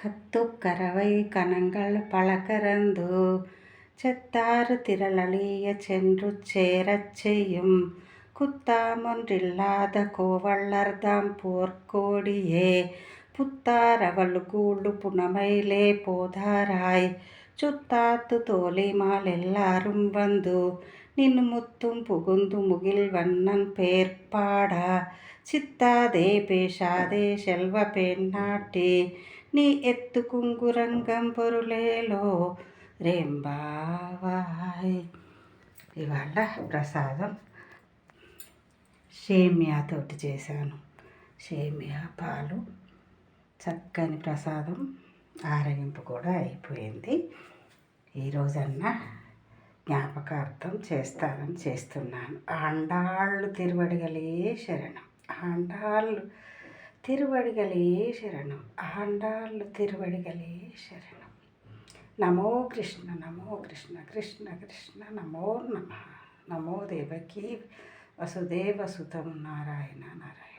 கத்துக்கரவை கணங்கள் பழக்கறந்து செத்தாறு திரளழிய சென்று சேரச் செய்யும் குத்தாமொன்றில்லாத கோவள்ளர்தாம் போர்க்கோடியே புத்தாரவளு கூடு புனமையிலே போதாராய் ചുത്താത്തു నిన్ను ముత్తుం పుగుందు ముగిల్ മുകിൽ വണ്ണൻ చిత్తాదే పేషాదే പേശാതെ ശെൽവ నీ ఎత్తు എത്തു పొరులేలో പൊരുളേലോ రెంబావాయ్. ఇవాళ ప్రసాదం షేమియాతోటి చేశాను. షేమియా పాలు చక్కని ప్రసాదం. ఆరగింపు కూడా అయిపోయింది. ఈరోజన్నా జ్ఞాపకార్థం చేస్తానని చేస్తున్నాను. ఆండాళ్ళు తిరువడిగలే శరణం. ఆండాళ్ళు తిరువడిగలే శరణం. ఆండాళ్ళు తిరువడిగలే శరణం. నమో కృష్ణ నమో కృష్ణ కృష్ణ కృష్ణ నమో నమ. నమో దేవకీ వసుదేవ సుతం నారాయణ నారాయణ.